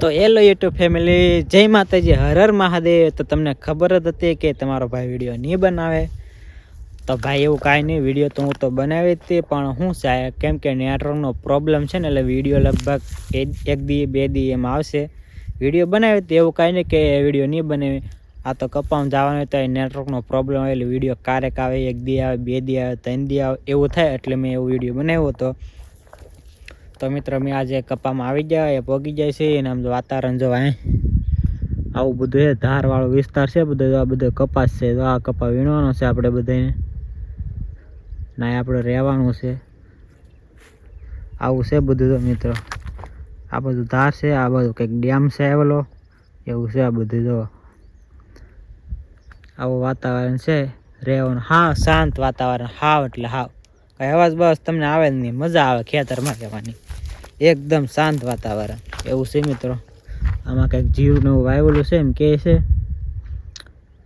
તો hello YouTube family, જય માતાજી, હર હર મહાદેવ. તો તમને ખબર જ હતી કે તમારો ભાઈ વીડિયો નહીં બનાવે. તો ભાઈ એવું કાંઈ નહીં, વીડિયો તો હું તો બનાવી હતી, પણ હું સાહેબ કેમ કે નેટવર્કનો પ્રોબ્લેમ છે ને એટલે વીડિયો લગભગ એક- એક દી, બે દી એમ આવશે. વીડિયો બનાવી હતી, એવું કાંઈ નહીં કે વીડિયો નહીં બનાવી. આ તો કપામાં જવાનું હોય તો નેટવર્કનો પ્રોબ્લેમ હોય એટલે વીડિયો ક્યારેક આવે, એક દી આવે, બે દી આવે, ત્રણ દી આવે, એવું થાય એટલે મેં એવો વીડિયો બનાવ્યો હતો. તો મિત્રો મેં આજે કપામાં આવી ગયા, એ પોગી જાય છે અને આમ વાતાવરણ જો અહીં આવું બધું છે ધારવાળો વિસ્તાર છે બધો, આ બધો કપાસ છે. તો આ કપા વીણવાનો છે આપણે બધાને ના આપણે રહેવાનું છે. આવું છે બધું તો મિત્રો. આ બધું ધાર છે, આ બધું કંઈક ડેમ છે આવેલો. એવું છે આ બધું જો. આવું વાતાવરણ છે, રહેવાનું. હા, શાંત વાતાવરણ. હાવ એટલે હાવ. કઈ અવાજ બસ તમને આવે જ નહીં. મજા આવે ખેતરમાં રહેવાની. એકદમ શાંત વાતાવરણ. એવું છે મિત્રો. આમાં કંઈક જીવનું એવું વાવેલું છે એમ કે છે.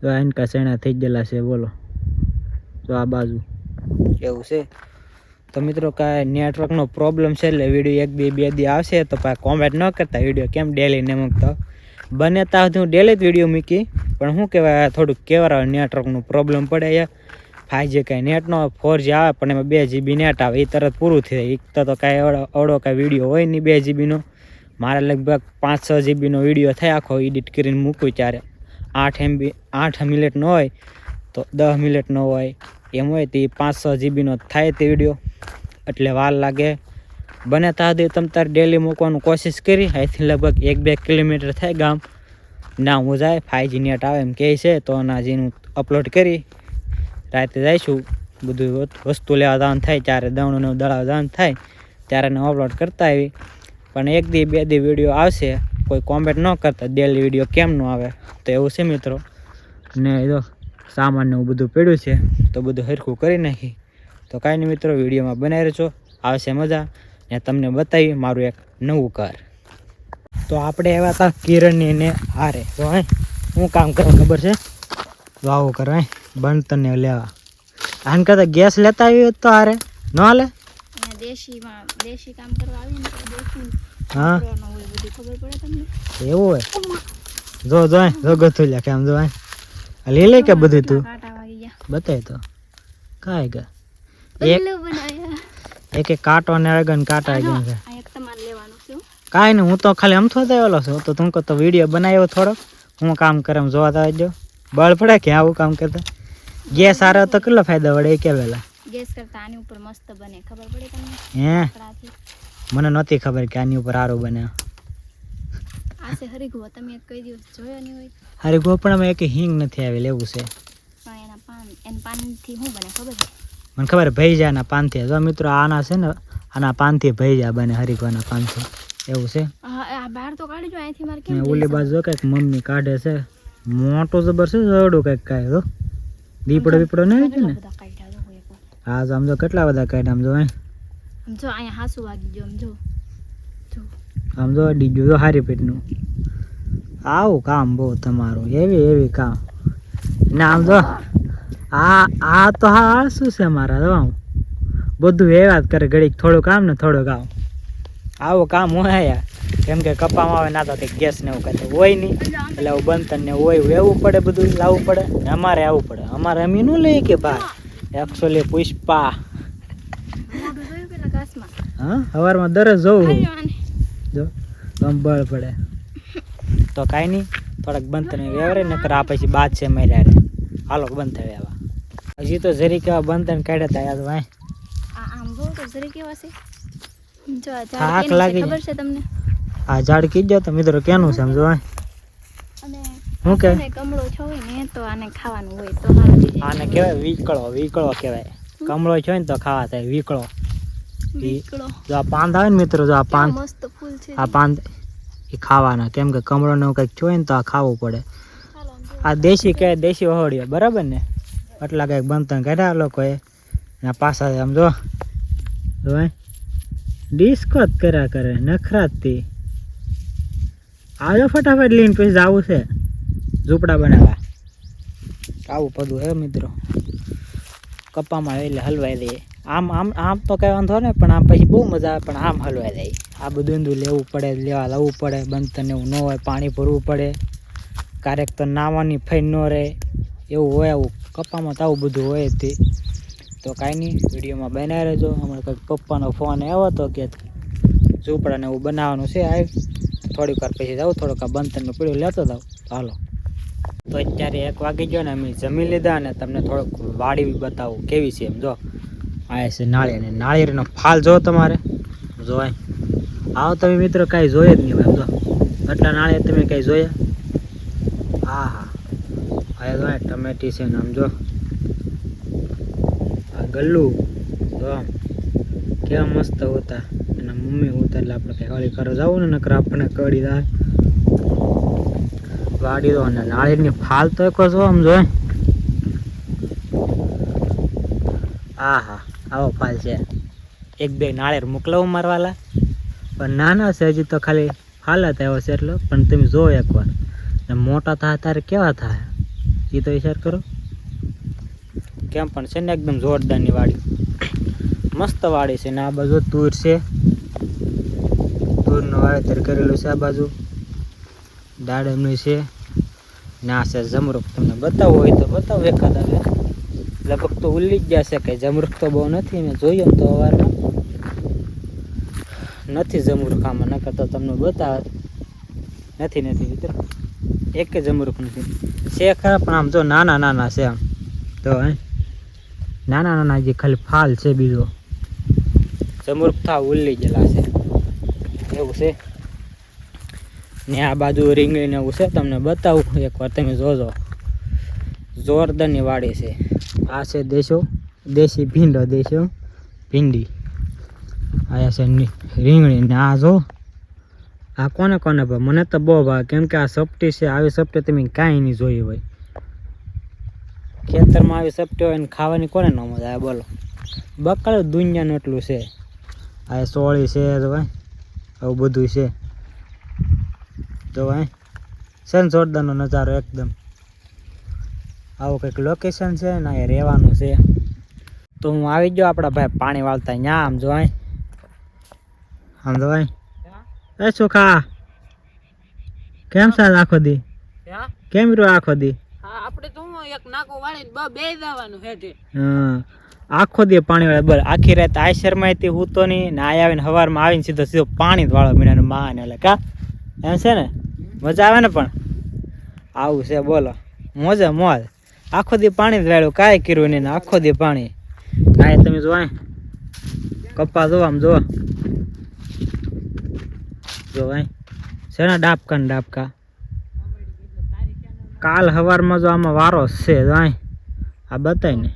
જો આનકા શેણા થઈ ગયેલા છે, બોલો. જો આ બાજુ. એવું છે. તો મિત્રો કાંઈ નેટવર્કનો પ્રોબ્લેમ છે એટલે વીડિયો એક બે બે દી આવશે, તો કાંઈ કોમેન્ટ ન કરતા વીડિયો કેમ ડેલી ને મૂકતો બને ત્યાં સુધી હું ડેલી જ વીડિયો મૂકી, પણ શું કહેવાય થોડુંક કહેવાય, નેટવર્કનું પ્રોબ્લેમ પડે યાર ફાઈવ જી કાંઈ નેટનો ફોર જી આવે, પણ એમાં બે જીબી નેટ આવે એ તરત પૂરું થઈ જાય. એક તો કાંઈ અવડો કાંઈ વીડિયો હોય નહીં બે જીબીનો મારે લગભગ પાંચ છ જીબીનો વીડિયો થાય આખો એડિટ કરીને મૂકું ત્યારે. આઠ એમબી આઠ મિનિટનો હોય, તો દસ મિનિટનો હોય, એમ હોય તો એ પાંચ છ જીબીનો થાય તે વીડિયો. એટલે વાર લાગે. બને સુધી તમે તાર ડેલી મૂકવાનું કોશિશ કરી. અહીંથી લગભગ એક બે કિલોમીટર થાય ગામ. ના હું જાય ફાઈવ જી નેટ આવે એમ કહે છે, તો ના જીનું અપલોડ કરી. રાતે જઈશું. બધું વસ્તુ લેવા જવાનું થાય, ત્યારે દવણું દળાવ જવાનું થાય, ત્યારે એને અપલોડ કરતા આવી પણ એક દી, બે દી વીડિયો આવશે. કોઈ કોમેન્ટ ન કરતા ડેલી વીડિયો કેમ ન આવે? તો એવું છે મિત્રો. ને જો, સામાન ને એવું બધું પડ્યું છે, તો બધું હરખું કરી નાખી. તો કાંઈ નહીં મિત્રો વિડીયોમાં બનાવી રહેજો. આવશે મજા. ને તમને બતાવી મારું એક નવું કાર તો આપણે એવા હતા કિરણની ને હારે. તો હે શું કામ કરે ખબર છે? તો આવું કરે હે બનતરને લેવા. આને કરતા ગેસ લેતા આવી તો હારે? ન હાલે? દેશીમાં દેશી કામ કરવા આવીએ ને દેશી હા? ખબર પડે તમને? એવું હોય? જો જો જો ગથું લે કેમ જો. આ લે કે બધું તું? બતાય તો. કાંઈ કે? એક એક એક કાંટો ને ને કાંટા આગળ છે. કાંઈ નહીં હું તો ખાલી જ આવેલો છું. તો તું તો વીડિયો બનાવ્યો થોડો હું કામ કરે એમ જોવા તો જો બળ પડે કે આવું કામ કરતા? ગેસ સારો તો કેટલો ફાયદો વડે? કે વેલા. ગેસ કરતા આની ઉપર મસ્ત બને. ખબર પડે તમને? હે? મને નહોતી ખબર કે આની ઉપર સારું બને. આસે છે હરીગવો તમે કઈ દિવસ જોયો નહીં હોય? હરીગો પણ અમે એક હિંગ નથી આવેલ એવું છે. પણ એના પાન એના પાનથી શું બને ખબર? છે મને ખબર ભૈજાના પાનથી. જો મિત્રો આના છે ને આના પાનથી ભૈજા બને હરિકોના પાનથી. એવું છે? આ બહાર તો કાઢી જો અહીંથી મારે કેમ ઓલી બાજુ જો કંઈક મમ્મી કાઢે છે. મોટો જબર છે જડો કંઈક કાંઈ જો દીપડો બીપડો નહીં છે ને. હા તો આમ કેટલા બધા કાઢ્યા સમજો જો હે. આમ અહીંયા હાસુ વાગી ગયો સમજો જો. જો. આમ જો ડીજું જો હારી પેટનું. આવું કામ બહુ તમારું એવી એવી કામ. ને આમ જો આ આ તો હા શું છે મારા તો આમ. બધું એ વાત કરે ઘડીક થોડું કામ ને થોડું કામ. આવું કામ હોય યાર કેમ કે કપામાં આવે ના તો કંઈક ગેસ ને એવું કંઈ હોય નહીં. એટલે આવું બનતન ને હોય એવું પડે બધું લાવવું પડે. અમારે આવવું પડે. અમારે અમી નું લઈએ કે ભાઈ એકચુઅલી પુષ્પા. હા? સવારમાં દરરોજ જવું. જો બંબળ પડે. તો કાંઈ નહીં થોડાક બંધ થઈને વ્યવહારે નકર આ પછી બાદ છે માર્યા રે હાલો બંધ થાય આવા. હજી તો જરી કેવા બંધ થઈને કાઢ્યા યાદ ભાઈ આમ બહુ તો જરી કેવા છે. જો આ ખબર છે તમને? આ ઝાડ કીધો તો મિત્રો કેનું છે સમજો શું કે? કમળો છો ને તો આને ખાવાનું હોય તો આને કહેવાય વીકળો વીકળો કહેવાય. કમળો છો ને તો ખાવા થાય વીકળો. જો આ પાંદ આવે ને મિત્રો જો આ પાન મસ્ત ફૂલ છે આ પાંદ એ ખાવાના. કેમ કે કમળો ને કંઈક જોઈએ ને તો આ ખાવું પડે. આ દેશી કે દેશી વહોડીઓ બરાબર ને? એટલા કંઈક બનતા કાઢ્યા લોકોએ. આ પાછા સમજો ડિસ્કો જ કર્યા કરે નખરાતી આવજો ફટાફટ લઈને પછી જવું છે ઝૂંપડા બનાવવા. આવું બધું હે મિત્રો. કપામાં એટલે હલવાઈ દઈએ. આમ આમ આમ તો કઈ વાંધો ને પણ આમ પછી બહુ મજા આવે, પણ આમ હલવાઈ દઈએ. આ બધું ઊંધું લેવું પડે, લેવા લાવવું પડે બંધ એવું ન હોય, પાણી ભરવું પડે. ક્યારેક તો નાવાની ફઈ ન રહે, એવું હોય આવું. કપામાં તો આવું બધું હોય તે. તો કાંઈ નહીં, વિડીયોમાં બનાવી રહેજો. હમણાં કંઈક પપ્પાનો ફોન આવ્યો હતો કે ઝૂંપડાને એવું બનાવવાનું છે આવી થોડીક વાર પછી જાઉં, થોડુંક આ બંતરનું પીળું લેતો જાઉં. ચાલો તો અત્યારે એક વાગી ગયો ને, અમે જમી લીધા અને તમને થોડુંક વાડી બતાવું કેવી છે એમ. જો, આ છે નાળી અને નાળિયેરનો ફાલ જો તમારે. જો આવો તમે મિત્રો, કાંઈ જોઈએ જ નહીં હોય જો, આટલા નાળિયેર તમે કાંઈ જોયા? હા હા. હવે જો ટમેટી છે ને આમ જો. આ ગલ્લું. જો કેવા મસ્ત હોતા. એના મમ્મી હોતા એટલે આપણે કંઈ હળી જવું ને, નકર આપણને કડી જાય. વાડી દો અને નાળિયેરની ફાલ તો એક જો આમ જોય. હા હા આવો ફાલ છે. એક બે નાળિયેર મોકલાવું મારવાલા. પણ નાના છે, હજી તો ખાલી ફાલ હતા આવ્યો છે એટલો, પણ તમે જો એકવાર. ને મોટા થાય તારે કેવા થાય? એ તો વિચાર કરો. કેમ પણ છે ને એકદમ જોરદારની વાડી. મસ્ત વાડી છે ને, આ બાજુ તુર છે. તુરનું વાવેતર કરેલું છે આ બાજુ. દાડમની છે. ને આ છે જમરૂખ તમને બતાવવું હોય તો બતાવો એકાદ આવે. લગભગ તો ઉલ્લી જ છે કે જમરૂખ તો બહુ નથી. મેં જોયું તો અવારમાં. નથી જમરૂખ આમાં, નકર તો તમને બતાવે નથી નથી, મિત્ર. એક જમરૂખ નથી. છે ખરા, પણ આમ જો નાના નાના છે આમ. તો હે નાના નાના જે ખાલી ફાલ છે બીજો. જમરૂખ થા ઉલ્લી ગયેલા છે. એવું છે. ને આ બાજુ રીંગણીને એવું છે, તમને બતાવું. એકવાર તમે જોજો. જોરદારની વાડી છે. આ છે દેશો, દેશી ભીંડો, દેશો ભીંડી. આયા છે રીંગણી ને. આ જો, આ કોને કોને ભાઈ મને તો બહુ ભાવે. કેમ કે આ સપટી છે, આવી સપટી તમે કાંઈ નહીં જોઈ હોય. ખેતરમાં આવી સપટી હોય ને ખાવાની કોને ન મજા આવે? બોલો. બકલ દુનિયાનું એટલું છે. આ સોળી છે ભાઈ. આવું બધું છે. તો છે ને જોરદારનો નજારો એકદમ. આવું કંઈક લોકેશન છે ને અહીંયા રહેવાનું છે. તો હું આવી ગયો આપણા ભાઈ પાણી વાળતા ત્યાં આમ જો અહીં આમ જો અહીં એ સુખા કેમ સાલ આખો દી? કેમ રહ્યો આખો દી? આપણે તો હું એક નાકો વાળીને બે જવાનું હેઠે. હં. આખો દે પાણી વાળે બર આખી રાત આ શહેરમાંથી હું તો નહીં, ને આવીને સવારમાં આવીને સીધો સીધો પાણી જ વાળો મીના માં એટલે, કા? એમ છે ને? મજા આવે ને પણ? આવું છે, બોલો. મોજે, મોજ. આખો દી પાણી જ કાંઈ કર્યું નહીં આખો દી પાણી. કાંઈ તમે જો અહીં કપ્પા જોવા, આમ જોવા. જો અહીં છે ને ડાબકા ને ડાબકા? કાલ સવારમાં જો આમાં વારો છે, જો આ બતાય ને.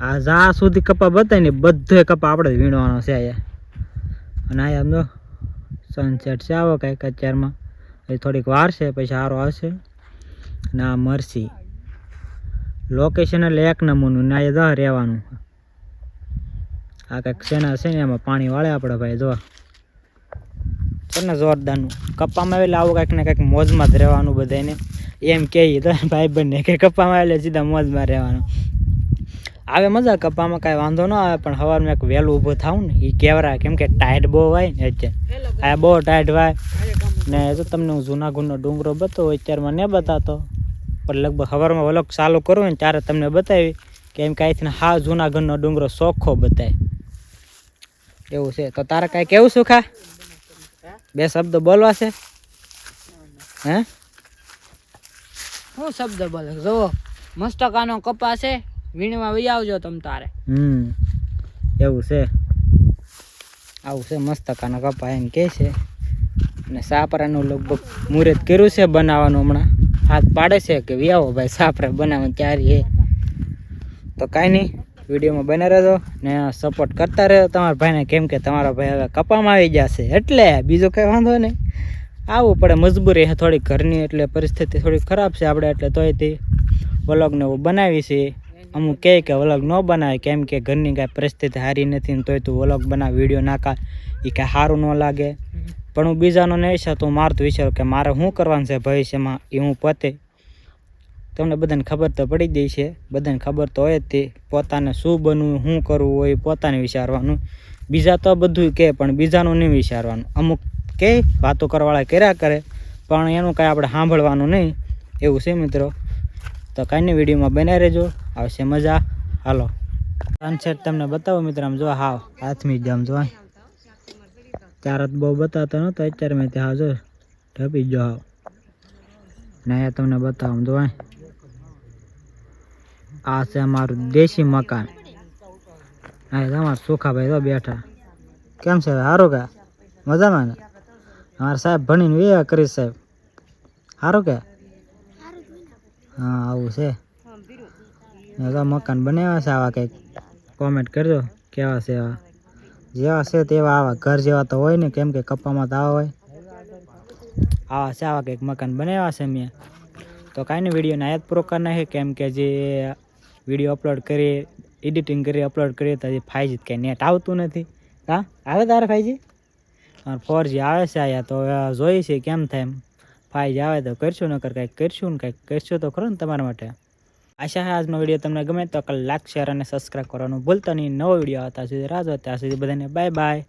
આ જા સુધી કપા બતાય ને બધો કપા આપણે વીણવાનો છે અહીંયા. અને આમ જો સનસેટ છે આવો કંઈક અત્યારમાં. એ થોડીક વાર છે, પછી સારો આવશે. અને આ મરસી. લોકેશન એટલે એક નમૂનું ને અહીંયા દહ રહેવાનું આ કંઈક શેના છે ને, એમાં પાણી વાળે આપણે ભાઈ, જો. ને જોરદારનું. કપ્પામાં એટલે આવું કંઈક ને કંઈક મોજમાં જ રહેવાનું બધાને એમ કહે તો ભાઈ બંને કે કપ્પામાં એટલે સીધા મોજમાં રહેવાનું. આવે મજા કપામાં કાંઈ વાંધો ન આવે પણ સવારમાં એક વહેલું ઊભું થાવું ને એ કેવરા કેમ કે ટાઈટ બહુ હોય ને એટલે. આ બહુ ટાઈટ હોય. ને જો તો તમને હું જૂનાગઢનો ડુંગરો બતાવું અત્યારમાં મને બતાતો. પણ લગભગ સવારમાં વલોક ચાલુ કરું ને ત્યારે તમને બતાવી કેમ કે અહીંથી હા જૂનાગઢનો ડુંગરો ચોખ્ખો બતાય. એવું છે. તો તારે કાંઈ કેવું શું ખા? બે શબ્દ બોલવા છે? હે? શું શબ્દ બોલે? જો મસ્તકાનો કપા છે. વીણવા વહી આવજો તમ તારે. હમ એવું છે. આવું છે મસ્ત કાનો કપા એમ કે છે. અને સાપરાનું લગભગ મુહૂર્ત કર્યું છે બનાવવાનું હમણાં. હાથ પાડે છે કે વ્યાવો ભાઈ સાપરા બનાવવાનું ક્યારે એ તો કાંઈ નહીં વિડીયોમાં બને રહેજો ને સપોર્ટ કરતા રહેજો તમારા ભાઈને કેમ કે તમારા ભાઈ હવે કપામાં આવી જશે. એટલે બીજો કંઈ વાંધો નહીં. આવવું પડે મજબૂરી છે થોડી ઘરની એટલે પરિસ્થિતિ થોડી ખરાબ છે આપણે એટલે તોય તે વ્લોગને એવું બનાવી છે. અમુક કહે કે વ્લોગ ન બનાવે, કેમ કે ઘરની કાંઈ પરિસ્થિતિ સારી નથી ને તોય તું વ્લોગ બનાવ, વીડિયો નાખા એ કાંઈ સારું ન લાગે. પણ હું બીજાનો નહીં છે તો મારું તો વિચારું કે મારે શું કરવાનું છે ભવિષ્યમાં એ હું પોતે. તમને બધાને ખબર તો પડી ગઈ છે, બધાને ખબર તો હોય તે, પોતાને શું બનવું, શું કરવું હોય પોતાને વિચારવાનું. બીજા તો બધું કહે, પણ બીજાનું નહીં વિચારવાનું. અમુક કહે, વાતો કરવાવાળા કર્યા કરે, પણ એનું કાંઈ આપણે સાંભળવાનું નહીં. એવું છે મિત્રો? તો કાંઈની વિડીયોમાં બનાવી રહેજો. આવશે મજા. હાલો. સનસેટ તમને બતાવો મિત્ર, આમ જો હાવ હાથમી જ આમ જો ત્યારે બહુ બતાવતો નહોતો અત્યારે મેં ત્યાં જો ઢપી જો હાવ. ને અહીંયા તમને બતાવું જો આ છે અમારું દેશી મકાન. અહીં તમારા સુખાભાઈ તો બેઠા. કેમ છે સારું કે? મજામાં ને? અમારા સાહેબ ભણીને વે કરી સાહેબ. સારું કે? હા આવું છે. તો મકાન બનાવ્યા છે આવા કંઈક? કોમેન્ટ કરજો કેવા છે એવા? જેવા છે તેવા આવા. ઘર જેવા તો હોય ને કેમ કે કપ્પામાં તો આવા હોય. આવા છે આવા કંઈક મકાન બનાવ્યા છે મેં તો કાંઈ નહીં વિડીયોને આયાત પૂરો કરી નાખે. કેમ કે જે વીડિયો અપલોડ કરીએ એડિટિંગ કરી અપલોડ કરીએ તો હજી ફાઈજી કંઈ નેટ આવતું નથી. હા? આવે તારે ફાઈજી ફોર જી આવે છે આયા તો હવે જોઈએ છે કેમ થાય એમ. ફાઈ આવે તો કરશું, નકર કંઈક કરશું ને કંઈક કરશું તો ખરું ને તમારા માટે. આશા હા આજનો વીડિયો તમને ગમે તો કલાક શેર અને સબસ્ક્રાઈબ કરવાનું ભૂલતા નહીં. નવો વીડિયો હતા સુધી રાહ ત્યાં સુધી બધાને બાય બાય